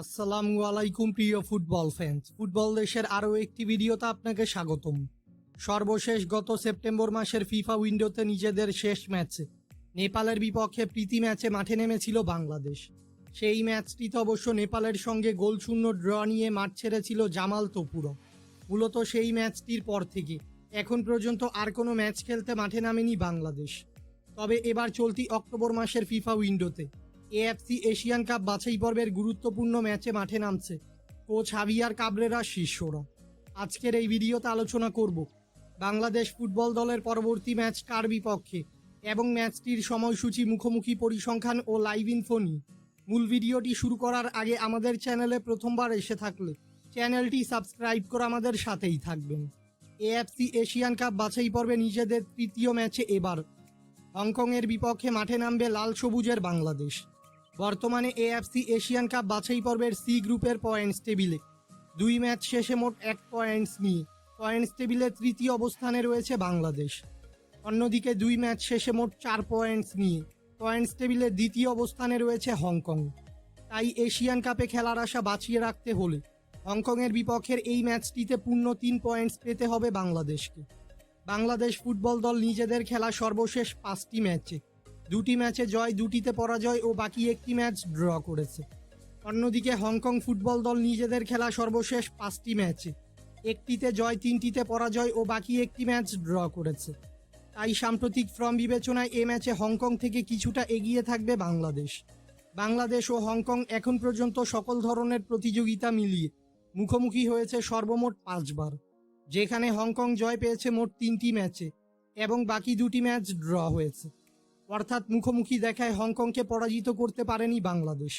আসসালামু আলাইকুম, প্রিয় ফুটবল ফ্যান্স ফুটবল দেশের আরও একটি ভিডিওতে আপনাকে স্বাগতম। সর্বশেষ গত সেপ্টেম্বর মাসের ফিফা উইন্ডোতে নিজেদের শেষ ম্যাচে। নেপালের বিপক্ষে প্রীতি ম্যাচে মাঠে নেমেছিল বাংলাদেশ। সেই ম্যাচটিতে অবশ্য নেপালের সঙ্গে গোলশূন্য ড্র নিয়ে মাঠ ছেড়েছিল জামাল তপুরা মূলত সেই ম্যাচটির পর থেকে। এখন পর্যন্ত আর কোনো ম্যাচ খেলতে মাঠে নামেনি বাংলাদেশ। তবে এবার চলতি অক্টোবর মাসের ফিফা উইন্ডোতে। এএফসি এশিয়ান কাপ বাছাই পর্বের গুরুত্বপূর্ণ ম্যাচে মাঠে নামছে কোচ হাভিয়ার কাবরেরা শিষ্যরা আজকের এই ভিডিওতে আলোচনা করব বাংলাদেশ ফুটবল দলের পরবর্তী ম্যাচ কার বিপক্ষে এবং ম্যাচটির সময়সূচি, মুখোমুখি পরিসংখ্যান ও লাইভ ইনফো নিয়ে। মূল ভিডিওটি শুরু করার আগে আমাদের চ্যানেলে প্রথমবার এসে থাকলে চ্যানেলটি সাবস্ক্রাইব করে আমাদের সাথেই থাকবেন। এএফসি এশিয়ান কাপ বাছাই পর্বে নিজেদের তৃতীয় ম্যাচে এবার হংকংয়ের বিপক্ষে মাঠে নামবে লাল সবুজের বাংলাদেশ। বর্তমানে এএফসি এশিয়ান কাপ বাছাই পর্বের সি গ্রুপের পয়েন্টস টেবিলে দুই ম্যাচ শেষে মোট এক পয়েন্টস নিয়ে পয়েন্টস টেবিলে তৃতীয় অবস্থানে রয়েছে বাংলাদেশ। অন্যদিকে দুই ম্যাচ শেষে মোট চার পয়েন্টস নিয়ে পয়েন্টস টেবিলে দ্বিতীয় অবস্থানে রয়েছে হংকং। তাই এশিয়ান কাপে খেলার আশা বাঁচিয়ে রাখতে হলে হংকংয়ের বিপক্ষের এই ম্যাচটিতে পূর্ণ তিন পয়েন্টস পেতে হবে বাংলাদেশকে। বাংলাদেশ ফুটবল দল নিজেদের খেলা সর্বশেষ পাঁচটি ম্যাচে দুটি ম্যাচে জয়, দুটিতে পরাজয় ও বাকি একটি ম্যাচ ড্র করেছে। অন্যদিকে হংকং ফুটবল দল নিজেদের খেলা সর্বশেষ পাঁচটি ম্যাচে। একটিতে জয়, তিনটিতে পরাজয় ও বাকি একটি ম্যাচ ড্র করেছে। তাই সাম্প্রতিক ফর্ম বিবেচনায় এ ম্যাচে হংকং থেকে কিছুটা এগিয়ে থাকবে বাংলাদেশ। বাংলাদেশ ও হংকং এখন পর্যন্ত সকল ধরনের প্রতিযোগিতা মিলিয়ে মুখোমুখি হয়েছে সর্বমোট পাঁচবার, যেখানে হংকং জয় পেয়েছে মোট তিনটি ম্যাচে এবং বাকি দুটি ম্যাচ ড্র হয়েছে। অর্থাৎ মুখোমুখি দেখায় হংকংকে পরাজিত করতে পারেনি বাংলাদেশ।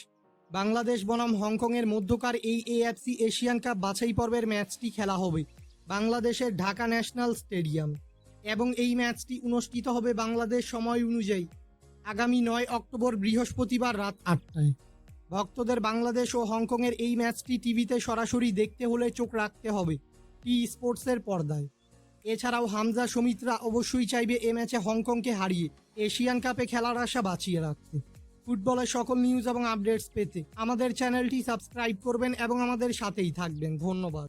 বাংলাদেশ বনাম হংকংয়ের মধ্যকার এই এএফসি এশিয়ান কাপ বাছাই পর্বের ম্যাচটি খেলা হবে বাংলাদেশের ঢাকা ন্যাশনাল স্টেডিয়াম এবং এই ম্যাচটি অনুষ্ঠিত হবে বাংলাদেশ সময় অনুযায়ী আগামী নয় অক্টোবর বৃহস্পতিবার রাত আটটায়। ভক্তদের বাংলাদেশ ও হংকংয়ের এই ম্যাচটি টিভিতে সরাসরি দেখতে হলে চোখ রাখতে হবে। টি স্পোর্টসের পর্দায়। এছাড়াও হামজা সমিতরা অবশ্যই চাইবে এ ম্যাচে হংকংকে হারিয়ে এশিয়ান কাপে খেলার আশা বাঁচিয়ে রাখতে। ফুটবলের সকল নিউজ এবং আপডেটস পেতে আমাদের চ্যানেলটি সাবস্ক্রাইব করবেন এবং আমাদের সাথেই থাকবেন। ধন্যবাদ।